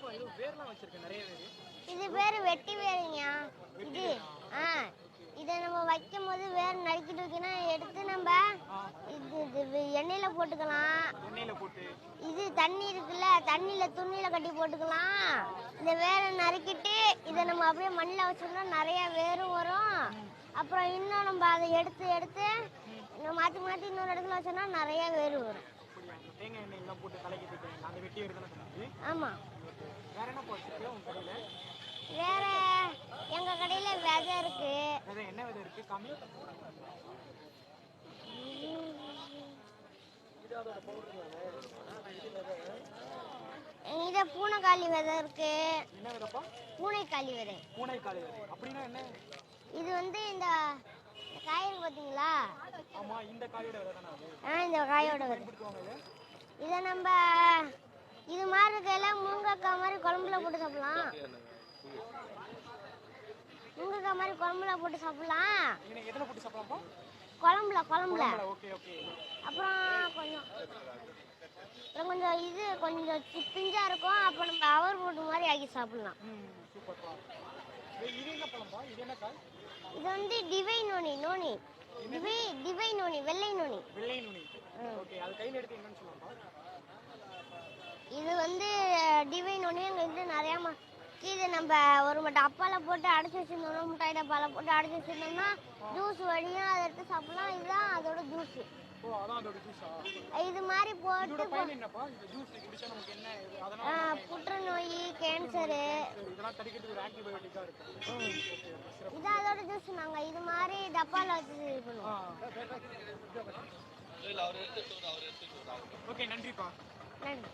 என்னப்பா இது வேர்லாம் வச்சிருக்கேன் நிறைய வேர் இது பேர் வெட்டி வேருங்க இது ஆ இதை நம்ம வைக்கும் போது வேர் நறுக்கிட்டு வைக்கணும் எடுத்து நம்ம இது இது எண்ணெயில போட்டுக்கலாம். எண்ணெயில போட்டு. இது தண்ணி இருக்குல்ல தண்ணியில துணியில கட்டி போட்டுக்கலாம். இந்த வேரை நறுக்கிட்டு இதை நம்ம அப்படியே மண்ணில் வச்சோம்னா நிறைய வேரும் வரும். அப்புறம் இன்னும் நம்ம அதை எடுத்து எடுத்து இன்னும் மாற்றி மாற்றி இன்னொரு இடத்துல வச்சோம்னா நிறைய வேர் வரும். தேங்காய் எண்ணெய் எல்லாம் போட்டு ஆமாம் வேற உங்க கடையில விதை இருக்கு. என்ன விதை இருக்கு? காமி. இதை பூனைக்காளி விதை இருக்கு. பூனைக்காளி விதை. பூனைக்காளி விதை. அப்படின்னா என்ன? இது வந்து இந்த காய் இருக்கு பார்த்தீங்களா? ஆமா இந்த காயோட விதை தானே ஆ இந்த காயோட விதை. இதை நம்ம இது மாதிரி இருக்கையில முருங்கைக்காய் மாதிரி குழம்புல போட்டு சாப்பிடலாம். முருங்கைக்காய் மாதிரி குழம்புல போட்டு சாப்பிடலாம். எதுல போட்டு குழம்புல குழம்புல. அப்புறம் கொஞ்சம் அப்புறம் கொஞ்சம் இது கொஞ்சம் பிஞ்சா இருக்கும். அப்போ நம்ம அவர் போட்டு மாதிரி ஆக்கி சாப்பிடலாம். இது வந்து டிவை நோனி நோனி. டிவை டிவை நோனி வெள்ளை நோனி. வெள்ளை நுனி. ஓகே அது கையில எடுத்து என்னன்னு சொல்லலாம்ப்பா இது வந்து டிவை நோனி எங்கள் வீட்டில் நிறையா ம இது நம்ம ஒரு மட்டை அப்பால போட்டு அடைச்சி வச்சிருந்தோம்னா முட்டாய் டப்பால போட்டு அடைச்சி வச்சிருந்தோம்னா ஜூஸ் வழியாக அதை எடுத்து சாப்பிடலாம். இதுதான் அதோட ஜூஸ் இது மாதிரி போட்டு புற்றுநோய் கேன்சரு இது அதோட ஜூஸ் நாங்கள் இது மாதிரி டப்பால வச்சு இது பண்ணுவோம். ஓகே நன்றிப்பா. நன்றி.